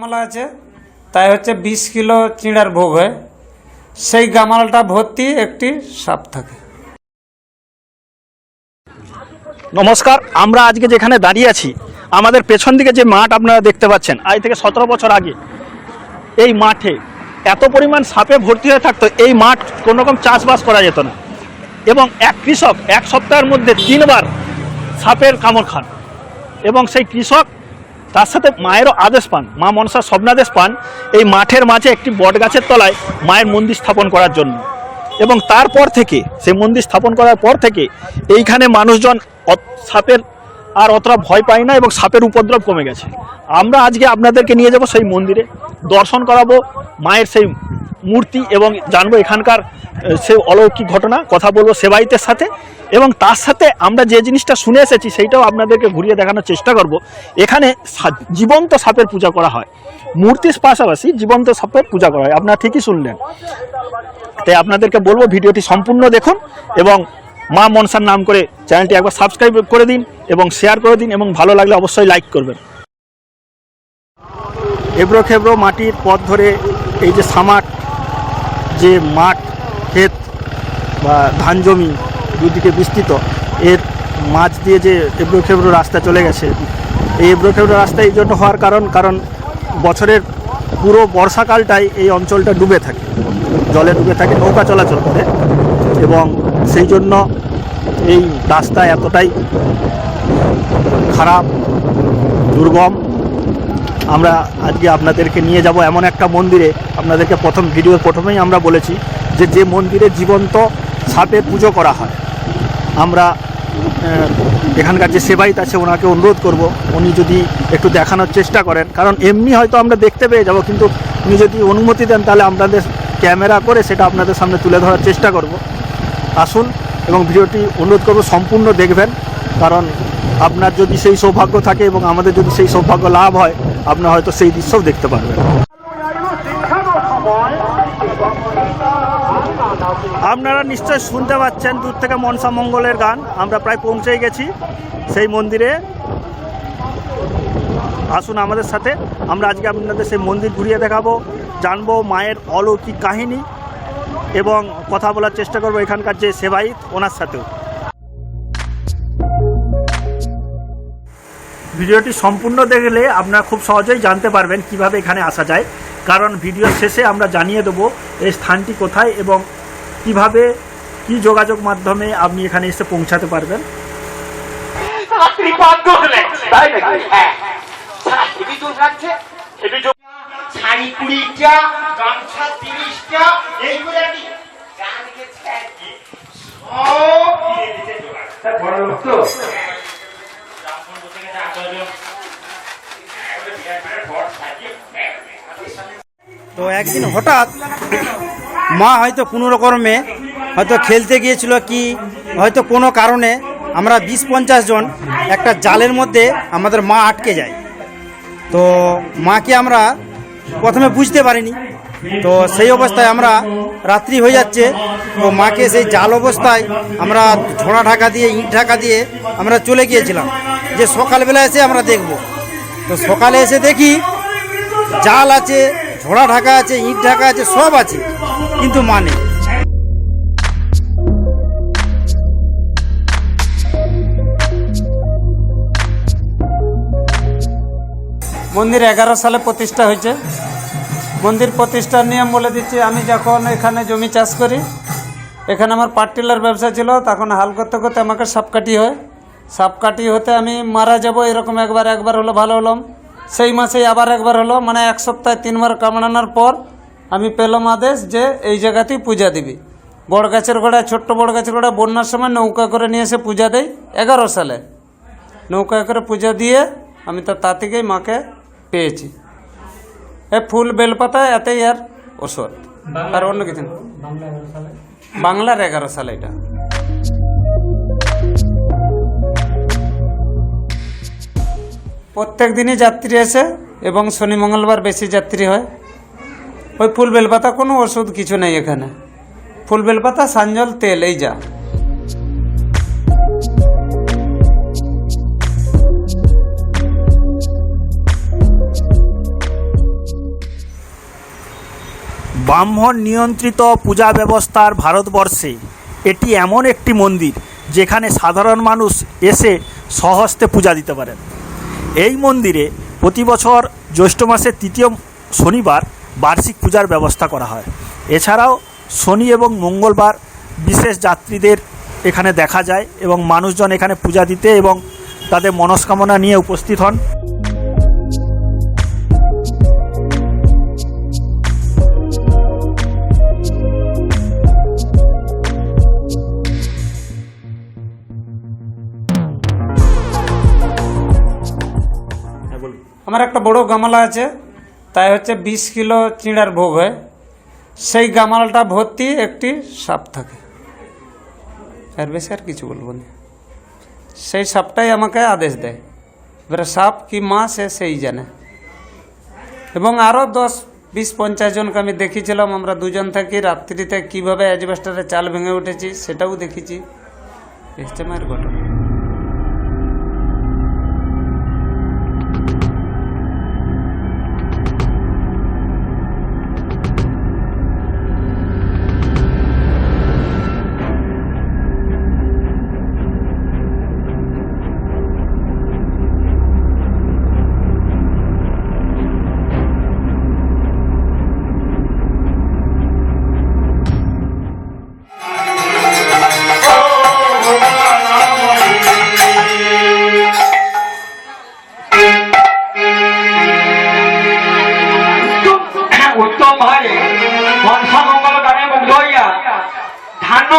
গামলা আছে, তাই হচ্ছে বিশ কিলো চিঁড়ার ভোগ হয়। সেই গামলাটা ভর্তি একটি সাপ থাকে। নমস্কার, আমরা আজকে যেখানে দাঁড়িয়ে আছি, আমাদের পেছন দিকে যে মাঠ আপনারা দেখতে পাচ্ছেন, আজ থেকে সতেরো বছর আগে, এই মাঠে এত পরিমাণ সাপে ভর্তি হয়ে থাকতো, এই মাঠ কোনো রকম চাষবাস করা যেত না। এবং এক কৃষক এক সপ্তাহের মধ্যে তিনবার সাপের কামড় খান। এবং সেই কৃষক তার সাথে মায়েরও আদেশ পান, মা মনসার স্বপ্নাদেশ পান এই মাঠের মাঝে একটি বট গাছের তলায় মায়ের মন্দির স্থাপন করার জন্য। এবং তারপর থেকে, সেই মন্দির স্থাপন করার পর থেকে এইখানে মানুষজন সাপের আর অতটা ভয় পায় না এবং সাপের উপদ্রব কমে গেছে। আমরা আজকে আপনাদেরকে নিয়ে যাব সেই মন্দিরে, দর্শন করাবো মায়ের সেই মূর্তি এবং জানব এখানকার সে অলৌকিক ঘটনা, কথা বলব সেবাইতের সাথে। এবং তার সাথে আমরা যে জিনিসটা শুনে এসেছি সেইটাও আপনাদেরকে ঘুরিয়ে দেখানোর চেষ্টা করব। এখানে জীবন্ত সাপের পূজা করা হয়। মূর্তির পাশাপাশি জীবন্ত সাপের পূজা করা হয়। আপনারা ঠিকই শুনলেন। তাই আপনাদেরকে বলব ভিডিওটি সম্পূর্ণ দেখুন এবং মা মনসার নাম করে চ্যানেলটি একবার সাবস্ক্রাইব করে দিন এবং শেয়ার করে দিন এবং ভালো লাগলে অবশ্যই লাইক করবেন। এবড়ো খেবড়ো মাটির পথ ধরে এই যে সামাট, যে মাঠ, ক্ষেত বা ধান জমি দুদিকে বিস্তৃত। এর মাঝ দিয়ে যে এবড়ো খেবড়ো রাস্তা চলে গেছে, এই এবড়ো খেবড়ো রাস্তা এই জন্য হওয়ার কারণ কারণ বছরের পুরো বর্ষাকালটাই এই অঞ্চলটা ডুবে থাকে, জলে ডুবে থাকে, নৌকা চলাচল করে। এবং সেই জন্য এই রাস্তা এতটাই খারাপ, দুর্গম। আমরা আজকে আপনাদেরকে নিয়ে যাব এমন একটা মন্দিরে। আপনাদেরকে প্রথম, ভিডিওর প্রথমেই আমরা বলেছি যে যে মন্দিরে জীবন্ত সাপে পুজো করা হয়। আমরা এখানকার যে সেবাইত আছে, ওনাকে অনুরোধ করব, উনি যদি একটু দেখানোর চেষ্টা করেন। কারণ এমনি হয়তো আমরা দেখতে পেয়ে যাব, কিন্তু উনি যদি অনুমতি দেন, তাহলে আপনাদের ক্যামেরা করে সেটা আপনাদের সামনে তুলে ধরার চেষ্টা করব। আসুন এবং ভিডিওটি অনুরোধ করব, সম্পূর্ণ দেখবেন। কারণ আপনার যদি সেই সৌভাগ্য থাকে এবং আমাদের যদি সেই সৌভাগ্য লাভ হয়, আপনার হয়তো সেই দৃশ্যও দেখতে পারবেন। আপনারা নিশ্চয় শুনতে পাচ্ছেন দূর থেকে মনসা মঙ্গলের গান। আমরা প্রায় পৌঁছেই গেছি সেই মন্দিরে। আসুন আমাদের সাথে। আমরা আজকে আপনাদের সেই মন্দির ঘুরিয়ে দেখাবো, জানব মায়ের অলৌকিক কাহিনী এবং কথা বলার চেষ্টা করব এখানকার যে সেবাইত ওনার সাথেও। ভিডিওটি সম্পূর্ণ দেখলে আপনারা খুব সহজেই জানতে পারবেন কীভাবে এখানে আসা যায়। কারণ ভিডিওর শেষে আমরা জানিয়ে দেবো এই স্থানটি কোথায় এবং কীভাবে কি যোগাযোগ মাধ্যমে আপনি এখানে এসে পৌঁছাতে পারবেন? হ্যাঁ হাতের সামনে তো একদিন হঠাৎ মা হয়তো কোনো রকমে হয়তো খেলতে গিয়েছিল কি, হয়তো কোনো কারণে আমরা বিশ পঞ্চাশ জন একটা জালের মধ্যে আমাদের মা আটকে যায়। তো মাকে আমরা প্রথমে বুঝতে পারিনি। তো সেই অবস্থায় আমরা রাত্রি হয়ে যাচ্ছে। তো মাকে সেই জাল অবস্থায় আমরা ঝোড়া ঢাকা দিয়ে, ইট ঢাকা দিয়ে আমরা চলে গিয়েছিলাম। যে সকালবেলা এসে আমরা দেখব। তো সকালে এসে দেখি জাল আছে, ঝোড়া ঢাকা আছে, ইট ঢাকা আছে, সব আছে। কিন্তু মানে। মন্দির এগারো সালে প্রতিষ্ঠা হয়েছে। মন্দির প্রতিষ্ঠার নিয়ম বলে দিচ্ছি, আমি যখন এখানে জমি চাষ করি, এখানে আমার পার্টিলার ব্যবসা ছিল, তখন হাল করতে করতে আমাকে সাপকাঠি হয়। সাপকাঠি হতে আমি মারা যাব, এরকম একবার একবার হলো, ভালো হলাম। সেই মাসেই আবার একবার হলো মানে এক সপ্তাহে তিনবার কামড়ানোর পর আমি পেলাম আদেশ যে এই জায়গাতেই পূজা দিবি। বড় গাছের গোড়ায়, ছোট্ট বড় গাছের গোড়ায় বন্যার সময় নৌকা করে নিয়ে এসে পূজা দেয় এগারো সালে। নৌকা করে পূজা দিয়ে আমি তো তা থেকেই মাকে পেয়েছি। এ ফুল বেলপাতা এতেই আর ওষুধ। আর অন্য কিছু বাংলার এগারো সালে এটা। প্রত্যেক দিনই যাত্রী আসে এবং শনি মঙ্গলবার বেশি যাত্রী হয়। ওই ফুল বেলপাতা কোনো ওষুধ কিছু নেই এখানে। ফুল বেলপাতা সাঞ্জল তেল, এই যা। ব্রাহ্মণ নিয়ন্ত্রিত পূজা ব্যবস্থার ভারতবর্ষে এটি এমন একটি মন্দির যেখানে সাধারণ মানুষ এসে সহস্তে পূজা দিতে পারেন। এই মন্দিরে প্রতি বছর জ্যৈষ্ঠ মাসের তৃতীয় শনিবার বার্ষিক পূজার ব্যবস্থা করা হয়। এছাড়াও শনি এবং মঙ্গলবার বিশেষ যাত্রীদের এখানে দেখা যায় এবং মানুষজন এখানে পূজা দিতে এবং তাদের মনস্কামনা নিয়ে উপস্থিত হন। আমার একটা বড় গামলা আছে। তাই হচ্ছে বিশ কিলো চিঁড়ার ভোগ হয়। সেই গামালটা ভর্তি একটি সাপ থাকে। এর বেশি আর কিছু বলব না। সেই সাপটাই আমাকে আদেশ দেয়। এবারে সাপ কি মা, সে সেই জানে। এবং আরও দশ, বিশ, পঞ্চাশ জনকে আমি দেখেছিলাম। আমরা দুজন থাকি, রাত্রিতে কীভাবে অ্যাজবেস্টারে চাল ভেঙে উঠেছি সেটাও দেখেছি। মায়ের ঘটনা।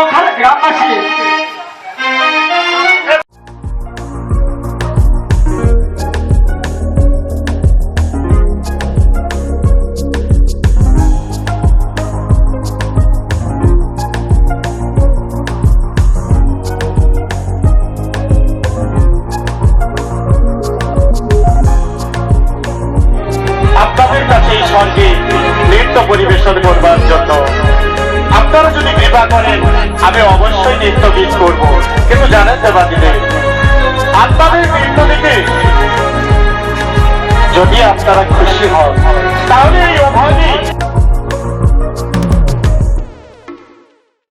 খালে গ্রামবাসী আমি অবশ্যই নৃত্য গীত করব। কিন্তু জানেন দেবাদিদেব আপনাদের নৃত্য দিতে যদি আপনারা খুশি হন, তাহলে এই অভাবী